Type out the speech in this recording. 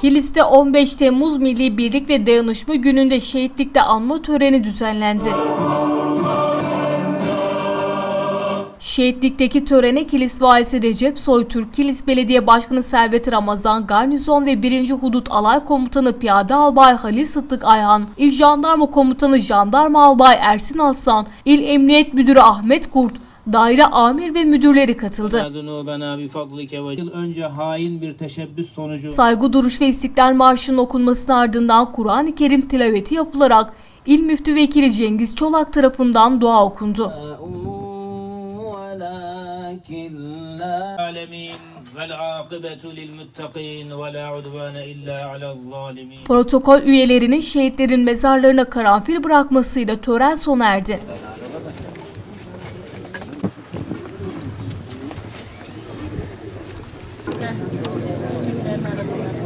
Kilis'te 15 Temmuz Milli Birlik ve Dayanışma Günü'nde şehitlikte anma töreni düzenlendi. Şehitlikteki törene Kilis Valisi Recep Soytürk, Kilis Belediye Başkanı Servet Ramazan, Garnizon ve 1. Hudut Alay Komutanı Piyade Albay Halil Sıddık Ayhan, İl Jandarma Komutanı Jandarma Albay Ersin Aslan, İl Emniyet Müdürü Ahmet Kurt, daire amir ve müdürleri katıldı. Önce hain bir teşebbüs sonucu Saygı duruş ve İstiklal Marşı'nın okunmasının ardından Kur'an-ı Kerim tilaveti yapılarak İl Müftü Vekili Cengiz Çolak tarafından dua okundu. Protokol üyelerinin şehitlerin mezarlarına karanfil bırakmasıyla tören sona erdi. Heh, çiçeklerin arasında.